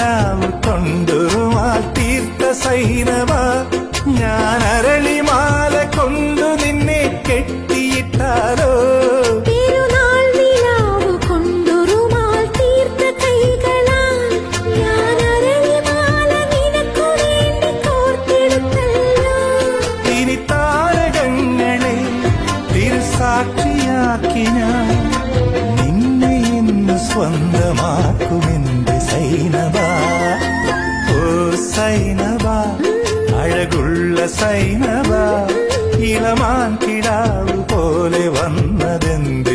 നിലാവ് കൊണ്ടുമാൽ തീർത്ത സൈനവ ഞാൻ അരളിമാല കൊണ്ടു നിന്നെ കെട്ടിയിട്ടാലോ. ഞാൻ നിന്നെ ഇന്ന് സ്വന്തമാക്കുമെന്റെ സൈനവ சைனவா? அழகுள்ள சைனவா? இளமான் கிடாவு போல வந்ததெந்த